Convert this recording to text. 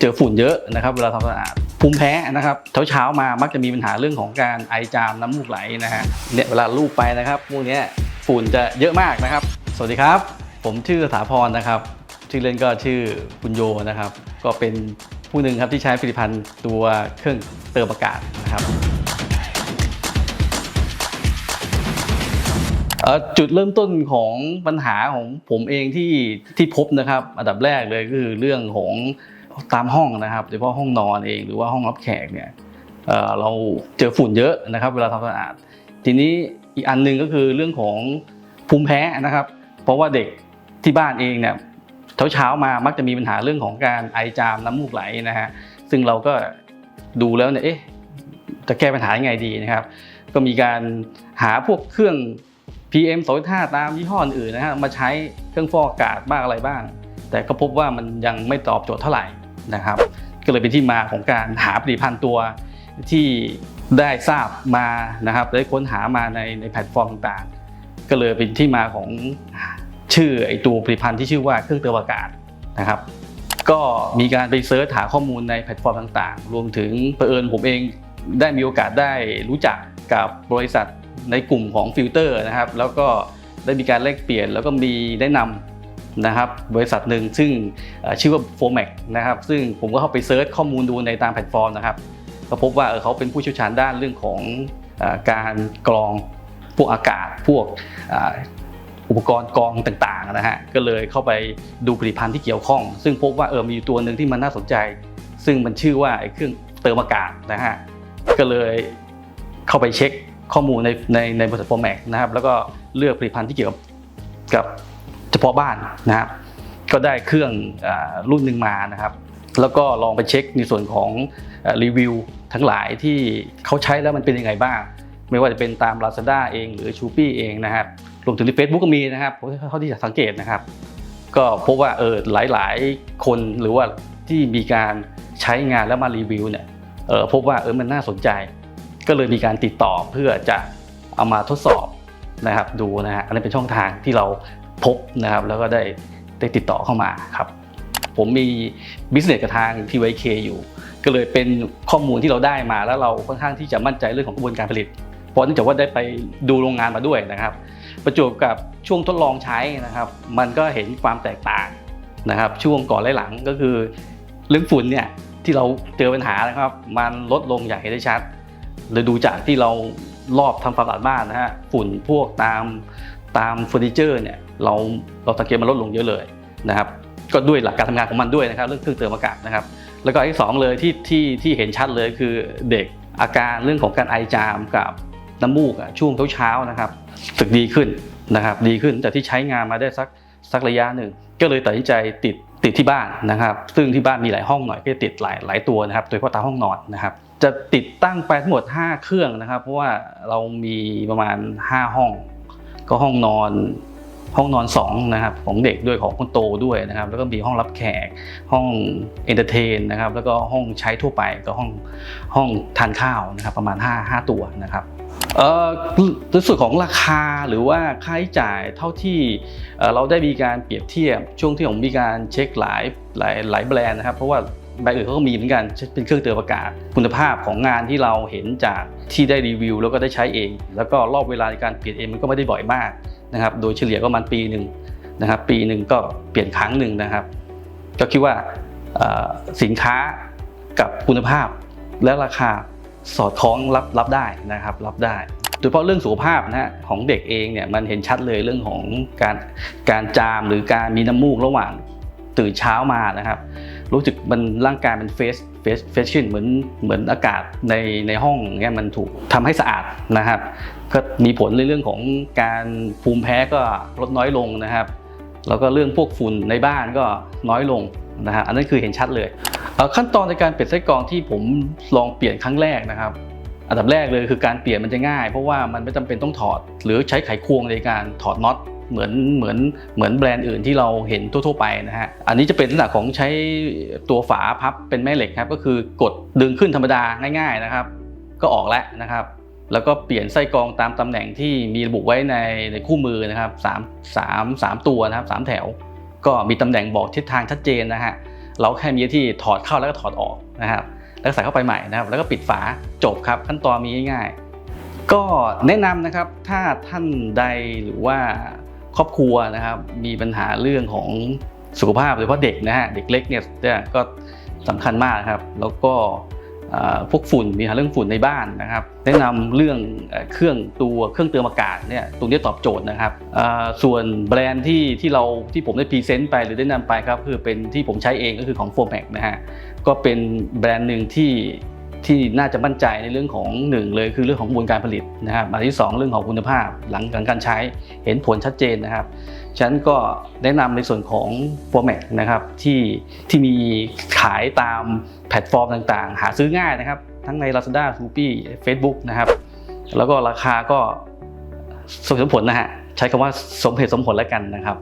เจอฝุ่นเยอะนะครับเวลาทำความสะอาดภูมิแพ้นะครับเช้าเช้าๆมามักจะมีปัญหาเรื่องของการไอจามน้ำมูกไหลนะฮะเนี่ยเวลาลูบไปนะครับพวกนี้ฝุ่นจะเยอะมากนะครับ สวัสดีครับ ผมชื่อสถาพรนะครับชื่อเล่นก็ชื่อคุณโยนะครับ ก็เป็นผู้หนึ่งครับที่ใช้ผลิตภัณฑ์ตัวเครื่องเติมอากาศนะครับจุดเริ่มต้นของปัญหาของผมเองที่ที่พบนะครับ อันดับแรกเลยก็คือเรื่องของ ตามห้องนะครับโดยเฉพาะห้องนอนเองหรือว่าห้องรับแขกเนี่ยเเราเจอฝุ่นเยอะนะครับ เวลาทำความสะอาด ทีนี้อีกอันหนึ่งก็คือเรื่องของภูมิแพ้นะครับ เพราะว่าเด็กที่บ้านเองเนี่ยเช้าเช้าๆมามักจะมีปัญหาเรื่องของการไอจามน้ำมูกไหลนะฮะซึ่งเราก็ดูแล้วเนี่ยเอ๊ะจะแก้ปัญหายังไงดีนะครับ ก็มีการหาพวกเครื่อง PM 2.5ตามยี่ห้ออื่นนะฮะมาใช้เครื่องฟอกอากาศบ้างอะไรบ้าง แต่ก็พบว่ามันยังไม่ตอบโจทย์เท่าไหร่ นะครับ ก็เลยเป็นที่มาของการหาผลิตภัณฑ์ตัวที่ได้ทราบมานะครับได้ค้นหามาในในแพลตฟอร์มต่างๆ ก็เลยเป็นที่มาของชื่อไอตัวผลิตภัณฑ์ที่ชื่อว่าเครื่องเติมอากาศนะครับ ก็มีการไปเซิร์ชหาข้อมูลในแพลตฟอร์มต่างๆ รวมถึงเผอิญผมเองได้มีโอกาสได้รู้จักกับบริษัทในกลุ่มของฟิลเตอร์นะครับ แล้วก็ได้มีการแลกเปลี่ยนแล้วก็มีแนะนำ นะครับบริษัทหนึ่งซึ่งชื่อว่า f o m a c นะครับซึ่งผมก็เข้าไปเซิร์ชข้อมูลดูในตามแพลตฟอร์มนะครับก็พบว่าเออเขาเป็นผู้เชี่ยวชาญด้านเรื่องของอการกรองพวกอากาศพวกอุปกรณ์กรองต่างๆนะฮะก็เลยเข้าไปดูผลิตภัณฑ์ที่เกี่ยวข้อง ซึ่งพบว่าเออมีอยู่ตัวหนึ่งที่มันน่าสนใจ ซึ่งมันชื่อว่าไอ้เครื่องเติมอากาศนะฮะก็เลยเข้าไปเช็คข้อมูลในในในบริษัท Formac นะครับแล้วก็เลือกผลิตภัณฑ์ที่เกี่ยวกับกับ เฉพาะบ้านนะครับก็ได้เครื่องอรุ่นหนึ่งมานะครับ แล้วก็ลองไปเช็คในส่วนของอรีวิวทั้งหลายที่เขาใช้แล้วมันเป็นยังไงบ้าง ไม่ว่าจะเป็นตาม Lazada เอง หรือ s h ู p e e เองนะครับรวมถึงใน Facebook ก็มีนะครับเท่าที่สังเกตนะครับ ก็พบว่าเออหลาย ๆ คนหรือว่าที่มีการใช้งานแล้วมารีวิวเนี่ยเออพบว่าเออมันน่าสนใจ ก็เลยมีการติดต่อเพื่อจะเอามาทดสอบนะครับดูนะฮะอันนี้เป็นช่องทางที่เรา พบนะครับ แล้วก็ได้ได้ติดต่อเข้ามาครับ ผมมีบิสเนสกับทาง TYK อยู่ ก็เลยเป็นข้อมูลที่เราได้มาแล้วเราค่อนข้างที่จะมั่นใจเรื่องของกระบวนการผลิต เพราะเนื่องจากว่าได้ไปดูโรงงานมาด้วยนะครับ ประจวบกับช่วงทดลองใช้นะครับ มันก็เห็นความแตกต่างนะครับ ช่วงก่อนและหลังก็คือเรื่องฝุ่นเนี่ยที่เราเจอปัญหานะครับ มันลดลงอย่างเห็นได้ชัดโดยดูจากที่เรารอบทำความสะอาดบ้านนะฮะฝุ่นพวกตาม ตามเฟอร์นิเจอร์เนี่ยเราเราสังเกตมันลดลงเยอะเลยนะครับ ก็ด้วยหลักการทำงานของมันด้วยนะครับ เรื่องเครื่องเติมอากาศนะครับ แล้วก็อันที่สองเลยที่ที่ที่เห็นชัดเลยคือเด็กอาการเรื่องของการไอจามกับน้ำมูกช่วงเช้าๆนะครับสึกดีขึ้นนะครับ ดีขึ้นจากที่ใช้งานมาได้สักสักระยะหนึ่ง ก็เลยตัดสินใจติดติดที่บ้านนะครับ ซึ่งที่บ้านมีหลายห้องหน่อยก็ติดหลายหลายตัวนะครับ โดยเฉพาะตามห้องนอนนะครับ จะติดตั้งไปทั้งหมด 5 เครื่องนะครับ เพราะว่าเรามีประมาณ 5 ห้อง ก็ห้องนอนห้องนอน2นะครับของเด็กด้วยของคนโตด้วยนะครับ แล้วก็มีห้องรับแขกห้องเอนเตอร์เทนนะครับ แล้วก็ห้องใช้ทั่วไปก็ห้องห้องทานข้าวนะครับ ประมาณ 5 5 ตัวนะครับเอ่อในส่วนของราคาหรือว่าค่าใช้จ่ายเท่าที่เอ่อเราได้มีการเปรียบเทียบช่วงที่ผมมีการเช็คหลายหลายหลายแบรนด์นะครับ เพราะว่า แบรนด์อื่นเขาก็มีเหมือนกันเป็นเครื่องเตือนอากาศ คุณภาพของงานที่เราเห็นจากที่ได้รีวิว แล้วก็ได้ใช้เอง แล้วก็รอบเวลาในการเปลี่ยนเองมันก็ไม่ได้บ่อยมากนะครับ โดยเฉลี่ยก็ประมาณปีหนึ่งนะครับปีหนึ่งก็เปลี่ยนครั้งหนึ่งนะครับ ก็คิดว่าสินค้ากับคุณภาพและราคาสอดคล้องรับรับได้นะครับ รับได้โดยเฉพาะเรื่องสุขภาพนะฮะของเด็กเองเนี่ยมันเห็นชัดเลยเรื่องของการการจามหรือการมีน้ำมูกระหว่างตื่นเช้ามานะครับ รู้สึกมันร่างกายมันเฟสเฟสเฟสชินเหมือนเหมือนอากาศในในห้องเงี้ยมันถูกทำให้สะอาดนะครับก็มีผลในเรื่องของการภูมิแพ้ก็ลดน้อยลงนะครับ แล้วก็เรื่องพวกฝุ่นในบ้านก็น้อยลงนะฮะอันนั้นคือเห็นชัดเลยเอ่อขั้นตอนในการเปลี่ยนไส้กรองที่ผมลองเปลี่ยนครั้งแรกนะครับ อันดับแรกเลยคือการเปลี่ยนมันจะง่าย เพราะว่ามันไม่จำเป็นต้องถอด หรือใช้ไขควงในการถอดน็อต เหมือนเหมือนเหมือนแบรนด์อื่นที่เราเห็นทั่ว ๆ ไปนะฮะอันนี้จะเป็นลักษณะของใช้ตัวฝาพับเป็นแม่เหล็กครับก็คือกดดึงขึ้นธรรมดาง่าย ๆนะครับ ก็ออกแล้วนะครับ แล้วก็เปลี่ยนไส้กรองตามตำแหน่งที่มีระบุไว้ในในคู่มือนะครับสามสามสามตัวนะครับสามแถว ก็มีตำแหน่งบอกทิศทางชัดเจนนะฮะเราแค่มีที่ถอดเข้าแล้วก็ถอดออกนะครับแล้วใส่เข้าไปใหม่นะครับ แล้วก็ปิดฝาจบครับ ขั้นตอนมีง่ายๆก็แนะนำนะครับถ้าท่านใดหรือว่า ครอบครัวนะครับ มีปัญหาเรื่องของสุขภาพโดยเฉพาะเด็กนะฮะเด็กเล็กเนี่ยก็สำคัญมากครับ แล้วก็พวกฝุ่นมีปัญหาเรื่องฝุ่นในบ้านนะครับ แนะนำเรื่องเครื่องตัวเครื่องเตือนอากาศเนี่ยตรงนี้ตอบโจทย์นะครับส่วนแบรนด์ที่ที่เราที่ผมได้พรีเซนต์ไปหรือได้นำไปครับคือเป็นที่ผมใช้เองก็คือของ f o r m a c นะฮะก็เป็นแบรนด์หนึ่งที่ ที่น่าจะมั่นใจในเรื่องของหนึ่งเลยคือเรื่องของกระบวนการผลิตนะครับอันที่สองเรื่องของคุณภาพหลังหลังการใช้เห็นผลชัดเจนนะครับฉะนั้นก็แนะนำในส่วนของ Format นะครับที่ที่มีขายตามแพลตฟอร์มต่างๆ หาซื้อง่ายนะครับ ทั้งใน Lazada, s h o p e e Facebook นะครับแล้วก็ราคาก็สมเหตุสมผลนะฮะใช้คำว่าสมเหตุสมผลแล้วกันนะครับ